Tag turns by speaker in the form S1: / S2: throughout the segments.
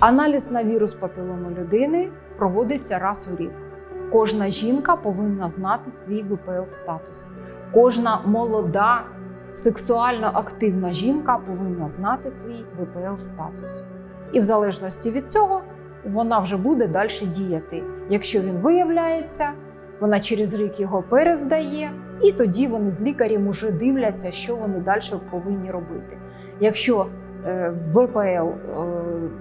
S1: Аналіз на вірус папілому людини проводиться раз у рік. Кожна жінка повинна знати свій ВПЛ статус. Кожна молода, сексуально активна жінка повинна знати свій ВПЛ статус. І в залежності від цього вона вже буде далі діяти. Якщо він виявляється, вона через рік його перездає, і тоді вони з лікарем уже дивляться, що вони далі повинні робити. Якщо ВПЛ е,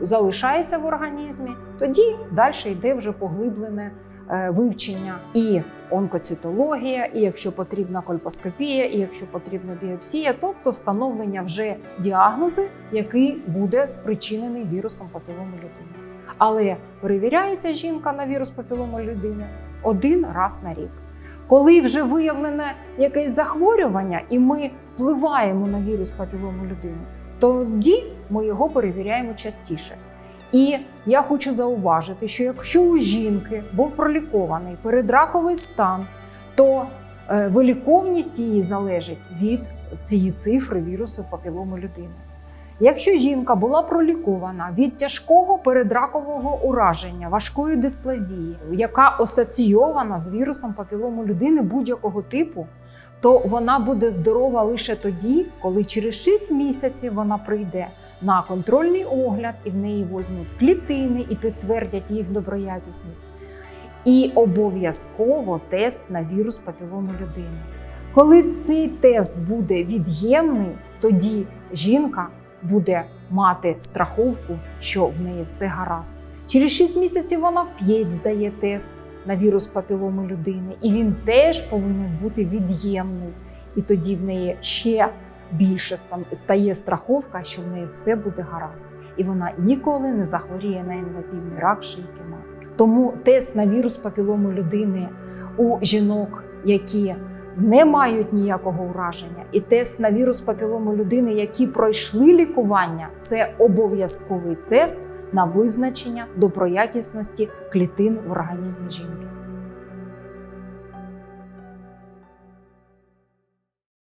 S1: залишається в організмі, тоді далі йде вже поглиблене е, вивчення і онкоцитологія, і якщо потрібна кольпоскопія, і якщо потрібна біопсія, тобто встановлення вже діагнозу, який буде спричинений вірусом папілому людини. Але перевіряється жінка на вірус папілому людини один раз на рік. Коли вже виявлене якесь захворювання, і ми впливаємо на вірус папілому людини, тоді ми його перевіряємо частіше. І я хочу зауважити, що якщо у жінки був пролікований передраковий стан, то е, виліковність її залежить від цієї цифри вірусу папілому людини. Якщо жінка була пролікована від тяжкого передракового ураження, важкої дисплазії, яка асоційована з вірусом папілому людини будь-якого типу, то вона буде здорова лише тоді, коли через 6 місяців вона прийде на контрольний огляд, і в неї візьмуть клітини і підтвердять їх доброякісність. І обов'язково тест на вірус папілому людини. Коли цей тест буде від'ємний, тоді жінка буде мати страховку, що в неї все гаразд. Через 6 місяців вона вп'ять здає тест на вірус папілому людини, і він теж повинен бути від'ємний. І тоді в неї ще більше стає страховка, що в неї все буде гаразд, і вона ніколи не захворіє на інвазивний рак шийки матки. Тому тест на вірус папілому людини у жінок, які не мають ніякого ураження, і тест на вірус папілому людини, які пройшли лікування, це обов'язковий тест на визначення доброякісності клітин в організмі жінки.